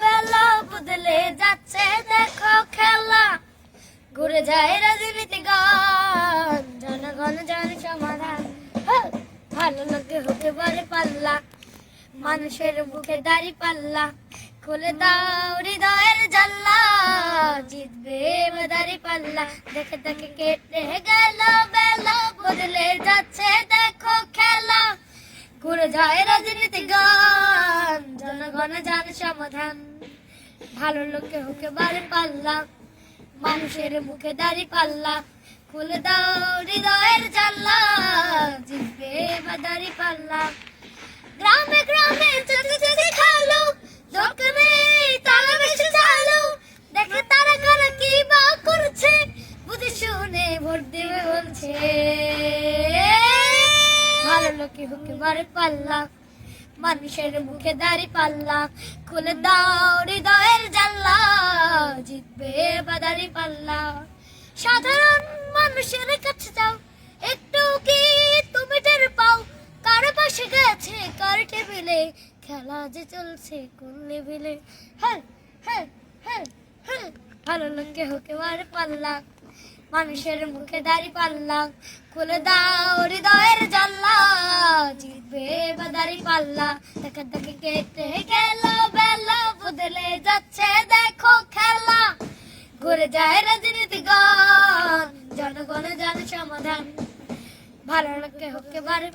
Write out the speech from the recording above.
বেলা যাচ্ছে দেখো খেলা। রাজনীতি হ্যাঁ, ভালো পাল্লা। মানুষের বুকে দাড়ি পাল্লা। খুলে দাও হৃদয়ের জাল্লা জিতবে দাড়ি পাল্লা। দেখে দেখে কেটে গেল বেলা বদলে যাচ্ছে দেখো খেলা। ঘুরে যায় রাজনীতি গান। জনগণ জান সমাধান। ভালো লোকে হোকে বাড়ি পাল্লা, মানুষের মুখে দাড়ি পাল্লা। খুলে দাও হৃদয়ের জাল্লা জিতবে দাড়ি পাল্লা। গ্রামে গ্রামে চলে চলে খালো দোকানে তারা বেশি চালো দেখে তারা কারা কি বা করছে, বুঝে শুনে ভোট দেবে বলছে। ভালো লোকে হুকে বারে পাল্লা। মানুষের মুখে দাড়ি পাল্লা খুলে দাও হৃদয়ের জাল্লা জিতবে বা বাদারি পাল্লা। সাধারণ মানুষের কাছে যাও, একটু কি তুমি টের পাও? কার পাশে গেছে, কার টেবিলে? খেলা যে চলছে কোন লেভেলে? হ্যাঁ হ্যাঁ হ্যাঁ হ্যাঁ ভালো লোকে হোকে মারে পাল্লা। মানুষের মুখে দাড়ি পাল্লা খুলে দাও হৃদয়ের জাল্লা পাল্লা দেখে দেখে কেটে গেল, বেলা বদলে যাচ্ছে, দেখো খেলা। ঘুরে যায় রাজনীতি গান জনগণ জানে সমাধান। ভালো লোকে হোকে বাড়ি